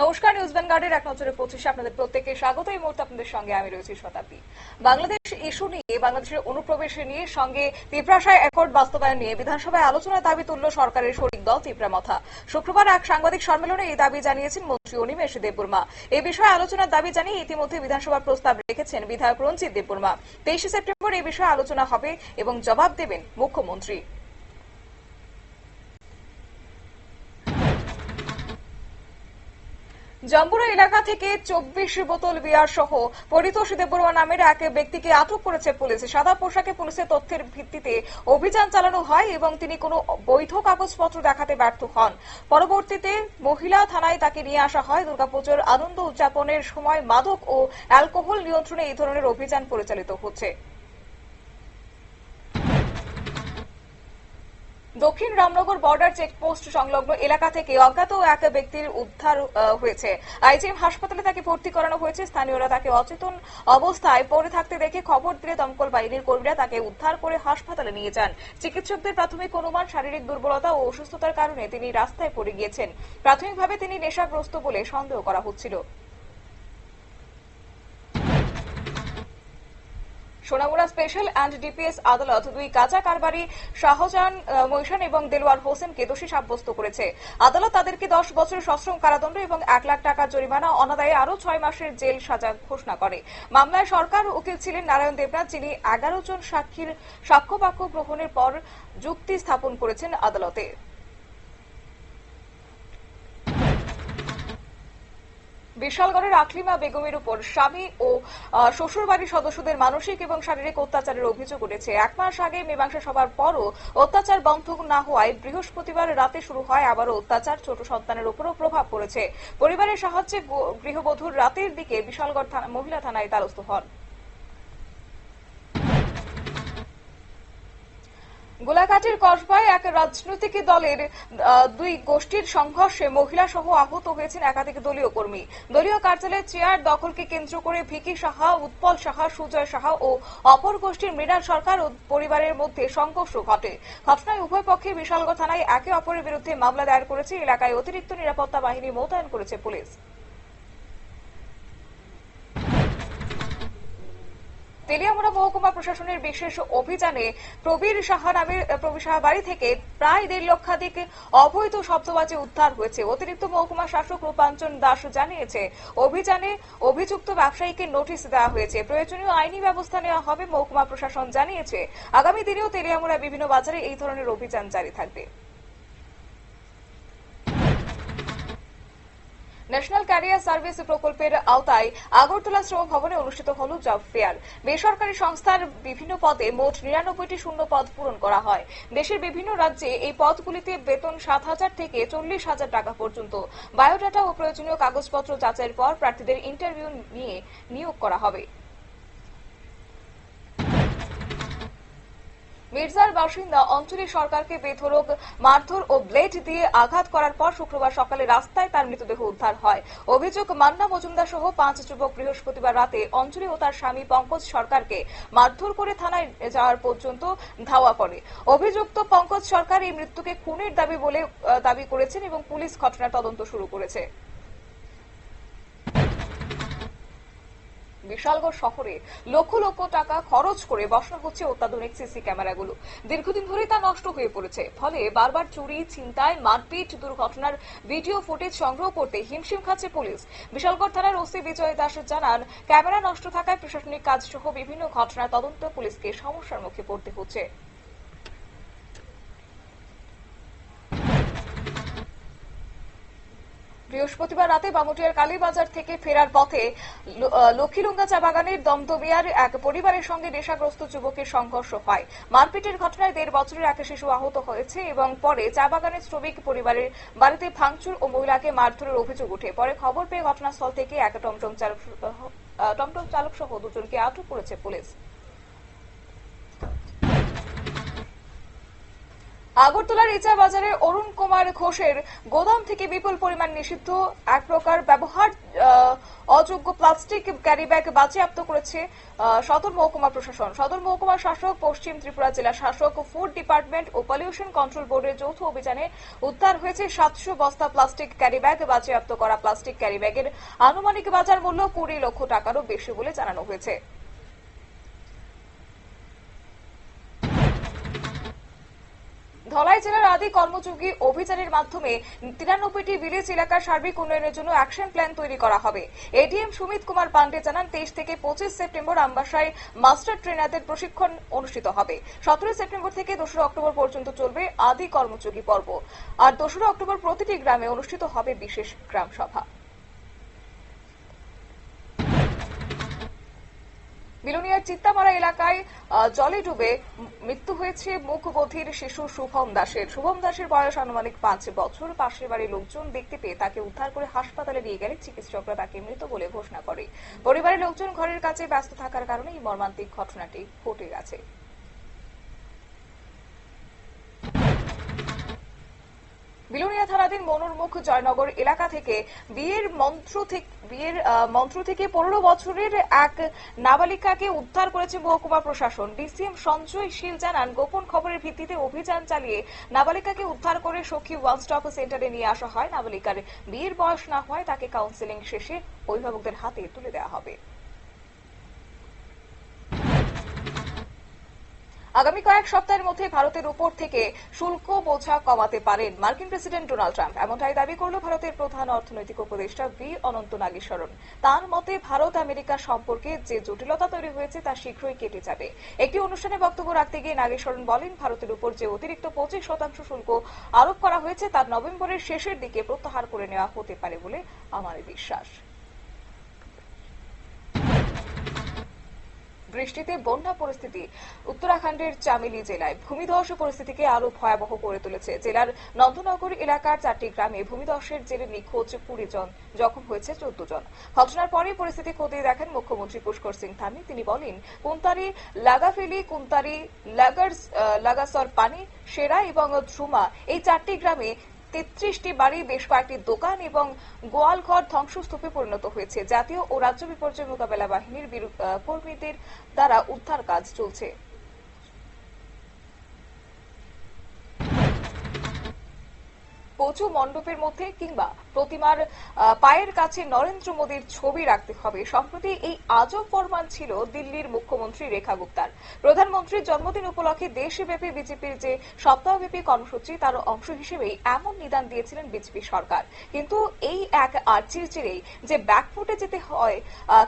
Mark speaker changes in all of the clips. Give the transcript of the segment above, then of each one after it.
Speaker 1: নমস্কার, নিউজ ভ্যানগার্ডের এক নজরে পঁচিশে আপনাদের প্রত্যেককে স্বাগত। এই মুহূর্তে আপনাদের সঙ্গে আমি রয়েছি শতাব্দী। বাংলাদেশ ইস্যু নিয়ে, বাংলাদেশের অনুপ্রবেশ নিয়ে সঙ্গে তিপ্রাসায় অ্যাকর্ড বাস্তবায়ন নিয়ে বিধানসভায় আলোচনার দাবি তুলল সরকারের শরিক দল তিপ্রামথা শুক্রবার এক সাংবাদিক সম্মেলনে এই দাবি জানিয়েছেন মন্ত্রী অনিমেষ দেববর্মা। এ বিষয়ে আলোচনার দাবি জানিয়ে ইতিমধ্যে বিধানসভার প্রস্তাব রেখেছেন বিধায়ক রঞ্জিত দেববর্মা। তেইশে সেপ্টেম্বর এই বিষয়ে আলোচনা হবে এবং জবাব দেবেন মুখ্যমন্ত্রী। জম্বুরা এলাকা থেকে চব্বিশ বোতল বিয়ার সহ পরিতোষ দেববর্মা নামের এক ব্যক্তিকে আটক করেছে পুলিশ। সাদা পোশাকে পুলিশের তথ্যের ভিত্তিতে অভিযান চালানো হয় এবং তিনি কোনো বৈধ কাগজপত্র দেখাতে ব্যর্থ হন। পরবর্তীতে মহিলা থানায় তাকে নিয়ে আসা হয়। দুর্গাপুজোর আনন্দ উদযাপনের সময় মাদক ও অ্যালকোহল নিয়ন্ত্রণে এই ধরনের অভিযান পরিচালিত হচ্ছে। দক্ষিণ রামনগর বর্ডার চেকপোস্ট সংলগ্ন এলাকা থেকে অজ্ঞাত এক ব্যক্তির উদ্ধার হয়েছে। আইজিএম হাসপাতালে তাকে ভর্তি করানো হয়েছে। স্থানীয়রা তাকে অচেতন অবস্থায় পড়ে থাকতে দেখে খবর দিলে দমকল বাহিনীর কর্মীরা তাকে উদ্ধার করে হাসপাতালে নিয়ে যান। চিকিৎসকদের প্রাথমিক অনুমান, শারীরিক দুর্বলতা ও অসুস্থতার কারণে তিনি রাস্তায় পড়ে গিয়েছেন। প্রাথমিকভাবে তিনি নেশাগ্রস্ত বলে সন্দেহ করা হচ্ছিল। সোনামুড়া স্পেশাল অ্যান্ড ডিপিএস আদালত দুই কাঁচা কারবারি শাহজাহান মৈশান এবং দেলোয়ার হোসেনকে দোষী সাব্যস্ত করেছে। আদালত তাদেরকে দশ বছরের সশ্রম কারাদণ্ড এবং এক লাখ টাকা জরিমানা, অনাদায়ে আরও ছয় মাসের জেল সাজা ঘোষণা করে। মামলায় সরকার উকিল ছিলেন নারায়ণ দেবনাথ, যিনি এগারো জন সাক্ষীর সাক্ষ্যবাক্য গ্রহণের পর যুক্তি স্থাপন করেছেন আদালতে। বিশালগড়ের আকলিমা বেগমের উপর স্বামী ও শ্বশুরবাড়ির সদস্যদের মানসিক এবং শারীরিক অত্যাচারের অভিযোগ উঠেছে। এক মাস আগে মীমাংসা সবার পরও অত্যাচার বন্ধ না হওয়ায় বৃহস্পতিবার রাতে শুরু হয় আবারও অত্যাচার। ছোট সন্তানের উপরও প্রভাব পড়েছে। পরিবারের সাহায্যে গৃহবধূর রাতের দিকে বিশালগড় মহিলা থানায় দ্বারস্থ হন। গোলাঘাটের কসবায় এক রাজনৈতিক দলের দুই গোষ্ঠীর সংঘর্ষে মহিলা সহ আহত হয়েছেন একাধিক দলীয় কর্মী। দলীয় কার্যালয়ের চেয়ার দখলকে কেন্দ্র করে ভিকি সাহা, উৎপল সাহা, সুজয় সাহা ও অপর গোষ্ঠীর মৃণাল সরকার ও পরিবারের মধ্যে সংঘর্ষ ঘটে। ঘটনায় উভয় পক্ষে বিশালগড় থানায় একে অপরের বিরুদ্ধে মামলা দায়ের করেছে। এলাকায় অতিরিক্ত নিরাপত্তা বাহিনী মোতায়েন করেছে পুলিশ। তেলিয়ামুড়া মহকুমা প্রশাসনের বিশেষ অভিযানে প্রবীর সাহা নামের প্রবীর সাহা বাড়ি থেকে প্রায় দেড় লক্ষাধিক অবৈধ শব্দবাজি উদ্ধার হয়েছে। অতিরিক্ত মহকুমা শাসক রূপাঞ্চন দাস জানিয়েছে, অভিযানে অভিযুক্ত ব্যবসায়ীকে নোটিশ দেওয়া হয়েছে। প্রয়োজনীয় আইনি ব্যবস্থা নেওয়া হবে, মহকুমা প্রশাসন জানিয়েছে। আগামী দিনেও তেলিয়ামুড়া বিভিন্ন বাজারে এই ধরনের অভিযান জারি থাকবে। ন্যাশনাল ক্যারিয়ার সার্ভিস প্রকল্পের আওতায় আগরতলা শ্রম ভবনে অনুষ্ঠিত হল জব ফেয়ার। বেসরকারি সংস্থার বিভিন্ন পদে মোট নিরানব্বইটি শূন্য পদ পূরণ করা হয়। দেশের বিভিন্ন রাজ্যে এই পদগুলিতে বেতন সাত হাজার থেকে চল্লিশ হাজার টাকা পর্যন্ত। বায়োডাটা ও প্রয়োজনীয় কাগজপত্র যাচাইয়ের পর প্রার্থীদের ইন্টারভিউ নিয়ে নিয়োগ করা হবে। মির্জার বাসিন্দা অঞ্জলি সরকারকে বেধরক মারধর ও ব্লেড দিয়ে আঘাত করার পর শুক্রবার সকালে রাস্তায় তার মৃতদেহ উদ্ধার হয়। অভিযোগ, মান্না মজুমদার সহ পাঁচ যুবক বৃহস্পতিবার রাতে অঞ্জলি ও তার স্বামী পঙ্কজ সরকারকে মারধর করে থানায় যাওয়ার পর্যন্ত ধাওয়া করে। অভিযুক্ত পঙ্কজ সরকার এই মৃত্যুকে খুনের দাবি বলে দাবি করেছেন এবং পুলিশ ঘটনার তদন্ত শুরু করেছে। বিশালগড় শহরে লক্ষ লক্ষ টাকা খরচ করে বসানো হচ্ছে অত্যাধুনিক সিসি ক্যামেরাগুলো। দীর্ঘদিন ধরে তা নষ্ট হয়ে পড়েছে। ফলে বারবার চুরি, ছিনতাই, মারপিট দুর্ঘটনার ভিডিও ফুটেজ সংগ্রহ করতে হিমশিম খাচ্ছে পুলিশ। বিশালগড় থানার ওসি বিজয় দাস জানান, ক্যামেরা নষ্ট থাকায় প্রশাসনিক কাজ সহ বিভিন্ন ঘটনার তদন্ত পুলিশকে সমস্যার মুখে পড়তে হচ্ছে। বৃহস্পতিবার রাতে বামুটিয়ার কালীবাজার থেকে ফেরার পথে লক্ষ্মীলুঙ্গা চা বাগানের দমদমিয়ার এক পরিবারের সঙ্গে নেশাগ্রস্ত যুবকের সংঘর্ষ হয়। মারপিটের ঘটনায় দেড় বছরের এক শিশু আহত হয়েছে এবং পরে চা বাগানের শ্রমিক পরিবারের বাড়িতে ভাঙচুর ও মহিলাকে মারধরের অভিযোগ ওঠে। পরে খবর পেয়ে ঘটনাস্থল থেকে এক টমটম চালক টমটম চালক সহ দুজনকে আটক করেছে পুলিশ। আগরতলার ইচা বাজারে অরুণ কুমার ঘোষের গোদাম থেকে বিপুল পরিমাণ নিষিদ্ধ। এক প্রকার ব্যবহার অযোগ্য প্লাস্টিক ক্যারি ব্যাগ বাজেয়াপ্ত করেছে সদর মহকুমা প্রশাসন। সদর মহকুমা শাসক, পশ্চিম ত্রিপুরা জেলা শাসক, ফুড ডিপার্টমেন্ট ও পলিউশন কন্ট্রোল বোর্ডের যৌথ অভিযানে উদ্ধার হয়েছে সাতশো বস্তা প্লাস্টিক ক্যারি ব্যাগ, বাজেয়াপ্ত করা প্লাস্টিক ক্যারি ব্যাগের আনুমানিক বাজার মূল্য কুড়ি লক্ষ টাকারও বেশি বলে জানানো হয়েছে। ধলাই জেলার আদি কর্মযোগী অভিযানের মাধ্যমে তিরানব্বইটি ভিলেজ এলাকার সার্বিক উন্নয়নের জন্য অ্যাকশন প্ল্যান তৈরি করা হবে। এডিএম সুমিত কুমার পান্ডে জানান, তেইশ থেকে পঁচিশ সেপ্টেম্বর আমবাসায় মাস্টার ট্রেনারদের প্রশিক্ষণ অনুষ্ঠিত হবে। সতেরোই সেপ্টেম্বর থেকে দোসরা অক্টোবর পর্যন্ত চলবে আদি কর্মযোগী পর্ব। আর দোসরা অক্টোবর প্রতিটি গ্রামে অনুষ্ঠিত হবে বিশেষ গ্রাম সভা বিলোনিয়ার চিত্তামারা এলাকায় জলে ডুবে মৃত্যু হয়েছে মুখবধির শিশু শুভম দাসের। শুভম দাসের বয়স আনুমানিক পাঁচ বছর। পাশের বাড়ির লোকজন দেখতে পেয়ে তাকে উদ্ধার করে হাসপাতালে নিয়ে গেলে চিকিৎসকরা তাকে মৃত বলে ঘোষণা করে। পরিবারের লোকজন ঘরের কাছে ব্যস্ত থাকার কারণে এই মর্মান্তিক ঘটনাটি ঘটে গেছে। বিলোনিয়া থানাধীন মনোরমুখ জয়নগর এলাকা থেকে বিয়ের মন্ত্র থেকে বিয়ের মন্ত্র থেকে পনেরো বছরের এক নাবালিকাকে উদ্ধার করেছে মহকুমা প্রশাসন। ডিসিএম সঞ্জয় শীল জানান, গোপন খবরের ভিত্তিতে অভিযান চালিয়ে নাবালিকাকে উদ্ধার করে সখী ওয়ান স্টপ সেন্টারে নিয়ে আসা হয়। নাবালিকার বিয়ের বয়স না হয় তাকে কাউন্সেলিং শেষে অভিভাবকদের হাতে তুলে দেওয়া হবে। আগামী কয়েক সপ্তাহের মধ্যে ভারতের উপর থেকে শুল্ক বোঝা কমাতে পারেন মার্কিন প্রেসিডেন্ট ডোনাল্ড ট্রাম্প। এমনটাই দাবি করল ভারতের প্রধান অর্থনৈতিক উপদেষ্টা ভি অনন্ত নাগেশ্বরন তার মতে, ভারত আমেরিকা সম্পর্কে যে জটিলতা তৈরি হয়েছে তা শীঘ্রই কেটে যাবে। একটি অনুষ্ঠানে বক্তব্য রাখতে গিয়ে নাগেশ্বরন বলেন, ভারতের উপর যে অতিরিক্ত পঁচিশ শতাংশ শুল্ক আরোপ করা হয়েছে তা নভেম্বরের শেষের দিকে প্রত্যাহার করে নেওয়া হতে পারে বলে আমার বিশ্বাস। বৃষ্টিতে বন্যা পরিস্থিতি উত্তরাখণ্ডের চামেলি জেলায়। ভূমিধস পরিস্থিতিকে আরও ভয়াবহ করে তুলেছে জেলার নন্দনগর এলাকার চারটি গ্রামে ভূমিধসের জেরে নিখোঁজ কুড়ি জন জখম হয়েছে চোদ্দ জন। ঘটনার পরে পরিস্থিতি খতিয়ে দেখেন মুখ্যমন্ত্রী পুষ্কর সিং ধামি তিনি বলেন কুন্তারি লাগাফেলি কুন্তারি লাগার্স আহ, লাগাসর পানি সেরা এবং ধ্রুমা এই চারটি গ্রামে তেত্রিশটি বাড়ি, বেশ কয়েকটি দোকান এবং গোয়ালঘর ধ্বংসস্তূপে পরিণত হয়েছে। জাতীয় ও রাজ্য বিপর্যয় মোকাবেলা বাহিনীর কর্মীদের দ্বারা উদ্ধার কাজ চলছে। পচু মণ্ডপের মধ্যে কিংবা প্রতিমার পায়ের কাছে নরেন্দ্র মোদীর ছবি রাখতে হবে। সম্প্রতি এই আজব ফরমান ছিল দিল্লির মুখ্যমন্ত্রী রেখা গুপ্তার। প্রধানমন্ত্রীর জন্মদিন উপলক্ষে দেশব্যাপী বিজেপির যে সপ্তাহব্যাপী কর্মসূচি তার অংশ হিসেবেই এমন নিদান দিয়েছিলেন বিজেপি সরকার। কিন্তু এই এক আর্চির চিরেই যে ব্যাকফুটে যেতে হয়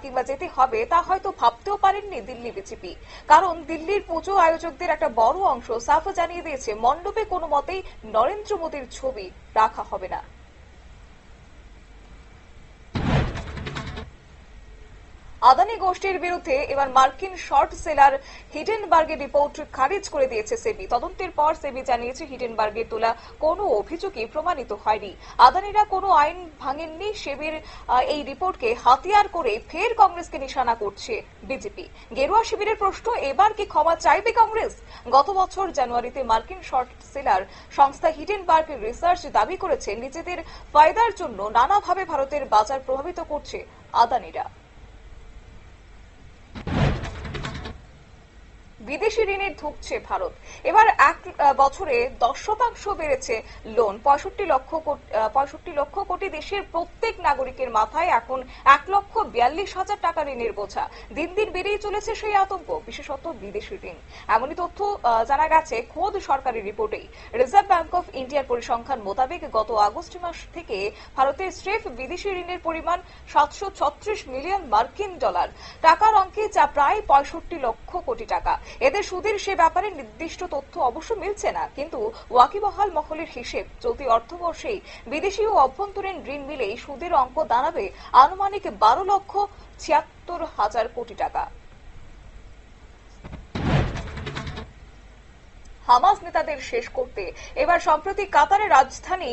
Speaker 1: কিংবা যেতে হবে, তা হয়তো ভাবতেও পারেননি দিল্লি বিজেপি। কারণ দিল্লির পুজো আয়োজকদের একটা বড় অংশ সাফ জানিয়ে দিয়েছে, মণ্ডপে কোনো মতেই নরেন্দ্র মোদীর ছবি রাখা হবে না। আদানি গোষ্ঠীর বিরুদ্ধে এবার মার্কিন শর্ট সেলার হিডেনবার্গের রিপোর্ট খারিজ করে দিয়েছে সেবি। তদন্তের পর সেবি জানিয়েছে হিডেনবার্গের তোলা কোনো অভিযোগই প্রমাণিত হয়নি। আদানিরা কোনো আইন ভাঙেননি, সেবির এই রিপোর্টকে হাতিয়ার করে ফের কংগ্রেসকে নিশানা করছে বিজেপি। গেরুয়া শিবিরের প্রশ্ন, এবার কি ক্ষমা চাইবে কংগ্রেস? গত বছর জানুয়ারিতে মার্কিন শর্ট সেলার সংস্থা হিডেনবার্গ রিসার্চ দাবি করেছে, নিজেদের ফায়দার জন্য নানাভাবে ভারতের বাজার প্রভাবিত করছে আদানিরা। বিদেশি ঋণে ধুঁকছে ভারত। এবার এক বছরে দশ শতাংশ বেড়েছে লোন পঁয়ষট্টি লক্ষ পঁয়ষট্টি লক্ষ কোটি দেশের প্রত্যেক নাগরিকের মাথায় এখন এক লক্ষ বিয়াল্লিশ হাজার টাকা ঋণের বোঝা। দিন দিন বেড়েই চলেছে সেই আতঙ্ক, বিশেষত বিদেশি ঋণ। এমনই তথ্য জানা গেছে খোদ সরকারি রিপোর্টেই। রিজার্ভ ব্যাংক অফ ইন্ডিয়ার পরিসংখ্যান মোতাবেক গত আগস্ট মাস থেকে ভারতের স্রেফ বিদেশি ঋণের পরিমাণ সাতশো ছত্রিশ মিলিয়ন মার্কিন ডলার। টাকার অঙ্কে যা প্রায় পঁয়ষট্টি লক্ষ কোটি টাকা। এদের সুদের সে ব্যাপারে নির্দিষ্ট তথ্য অবশ্য মিলছে না, কিন্তু ওয়াকিবহাল মহলের হিসেব চলতি অর্থবর্ষেই বিদেশি ও অভ্যন্তরীণ ঋণ মিলেই সুদের অঙ্ক দাঁড়াবে আনুমানিক বারো লক্ষ ছিয়াত্তর হাজার কোটি টাকা। হামাস নেতাদের শেষ করতে। এবার সম্প্রতি কাতারের রাজধানী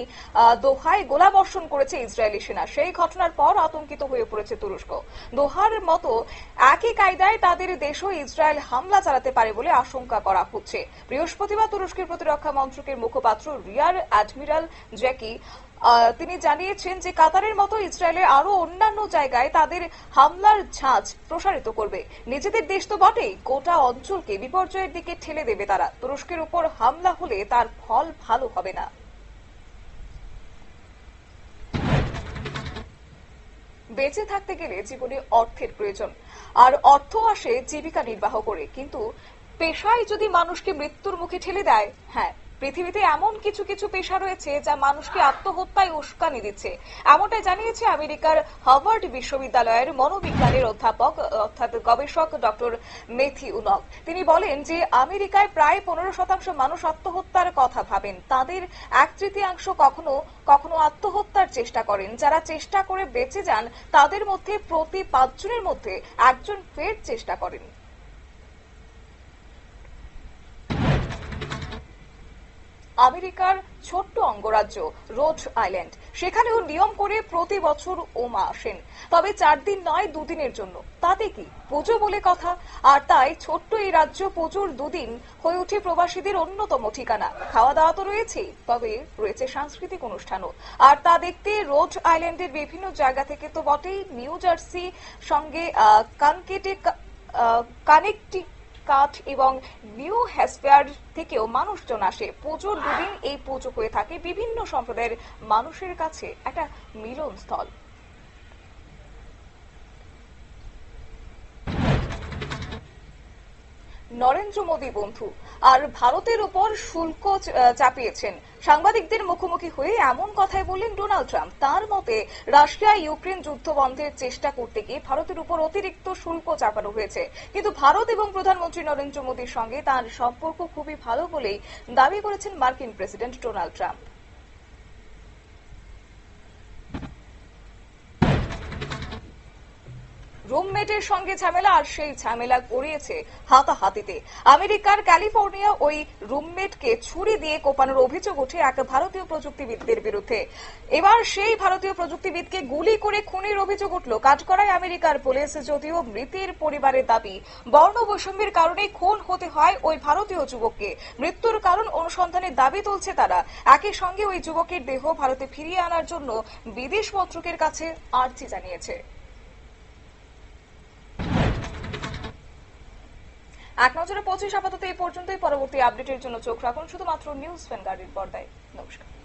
Speaker 1: দোহায় গোলাবর্ষণ করেছে ইসরায়েলি সেনা। সেই ঘটনার পর আতঙ্কিত হয়ে পড়েছে তুরস্ক। দোহার মতো একই কায়দায় তাদের দেশও ইসরায়েল হামলা চালাতে পারে বলে আশঙ্কা করা হচ্ছে। বৃহস্পতিবার তুরস্কের প্রতিরক্ষা মন্ত্রকের মুখপাত্র রিয়ার অ্যাডমিরাল জ্যাকি তিনি জানিয়েছেন যে কাতারের মতো ইসরায়েলের আরও অন্যান্য জায়গায় তাদের হামলার ঝাঁজ প্রসারিত করবে। নিজেদের দেশ তো বটেই, গোটা অঞ্চলকে বিপর্যয়ের দিকে ঠেলে দেবে তারা। তুরস্কের উপর হামলা হলে তার ফল ভালো হবে না। বেঁচে থাকতে গেলে জীবনে অর্থের প্রয়োজন। আর অর্থ আসে জীবিকা নির্বাহ করে। কিন্তু পেশায় যদি মানুষকে মৃত্যুর মুখে ঠেলে দেয় হ্যাঁ পৃথিবীতে এমন কিছু কিছু পেশা রয়েছে যা মানুষকে আত্মহত্যায় উস্কানি দিচ্ছে। এমনটাই জানিয়েছে আমেরিকার হার্ভার্ড বিশ্ববিদ্যালয়ের মনোবিজ্ঞানের অধ্যাপক, অর্থাৎ গবেষক ডক্টর মেথি উনক তিনি বলেন যে, আমেরিকায় প্রায় পনেরো শতাংশ মানুষ আত্মহত্যার কথা ভাবেন। তাদের এক তৃতীয়াংশ কখনো কখনো আত্মহত্যার চেষ্টা করেন। যারা চেষ্টা করে বেঁচে যান, তাদের মধ্যে প্রতি পাঁচজনের মধ্যে একজন ফের চেষ্টা করেন। আমেরিকার ছোট্ট অঙ্গরাজ্য রোড আইল্যান্ড। সেখানেও নিয়ম করে প্রতি বছর ওমা আসেন। তবে চার দিন নয়, দুদিনের জন্য। তাতে কি? পুজো বলে কথা। আর তাই ছোট্ট এই রাজ্য পুজোর দুদিন হয়ে ওঠে প্রবাসীদের অন্যতম ঠিকানা। খাওয়া দাওয়া তো রয়েছেই, তবে রয়েছে সাংস্কৃতিক অনুষ্ঠানও। আর তা দেখতে রোড আইল্যান্ডের বিভিন্ন জায়গা থেকে তো বটেই। নিউ জার্সি সঙ্গে কানকেটে কানেকটি কাঠ এবং নিউ হ্যাসপেয়ার থেকেও মানুষজন আসে। পুজোর দুদিন এই পুজো হয়ে থাকে বিভিন্ন সম্প্রদায়ের মানুষের কাছে। একটা মিলনস্থল। নরেন্দ্র মোদী বন্ধু। আর ভারতের উপর শুল্ক চাপিয়েছেন। সাংবাদিকদের মুখোমুখি হয়ে এমন কথাই বললেন ডোনাল্ড ট্রাম্প। তার মতে, রাশিয়া ইউক্রেন যুদ্ধ বন্ধের চেষ্টা করতে গিয়ে ভারতের উপর অতিরিক্ত শুল্ক চাপানো হয়েছে। কিন্তু ভারত এবং প্রধানমন্ত্রী নরেন্দ্র মোদীর সঙ্গে তার সম্পর্ক খুবই ভালো বলেই দাবি করেছেন মার্কিন প্রেসিডেন্ট ডোনাল্ড ট্রাম্প। রুমমেটের সঙ্গে ঝামেলা, আর সেই ঝামেলা গড়িয়েছে হাতাহাতিতে। আমেরিকার ক্যালিফোর্নিয়া ওই রুমমেটকে ছুরি দিয়ে কোপানোর অভিযোগ ওঠে এক ভারতীয় প্রযুক্তিবিদদের বিরুদ্ধে। এবার সেই ভারতীয় প্রযুক্তিবিদকে গুলি করে খুনের অভিযোগ উঠল। কাঠগড়ায় আমেরিকার পুলিশ যদিও মৃতের পরিবারের দাবি বর্ণ বৈষম্যের কারণে খুন হতে হয় ওই ভারতীয় যুবককে। মৃত্যুর কারণ অনুসন্ধানের দাবি তুলছে তারা। একই সঙ্গে ওই যুবকের দেহ ভারতে ফিরিয়ে আনার জন্য বিদেশ মন্ত্রকের কাছে আর্জি জানিয়েছে। এক নজরে পঁচিশ আপাতত এই পর্যন্তই। পরবর্তী আপডেটের জন্য চোখ রাখুন, শুধুমাত্র নিউজ ভ্যানগার্ডের পর্দায়। নমস্কার।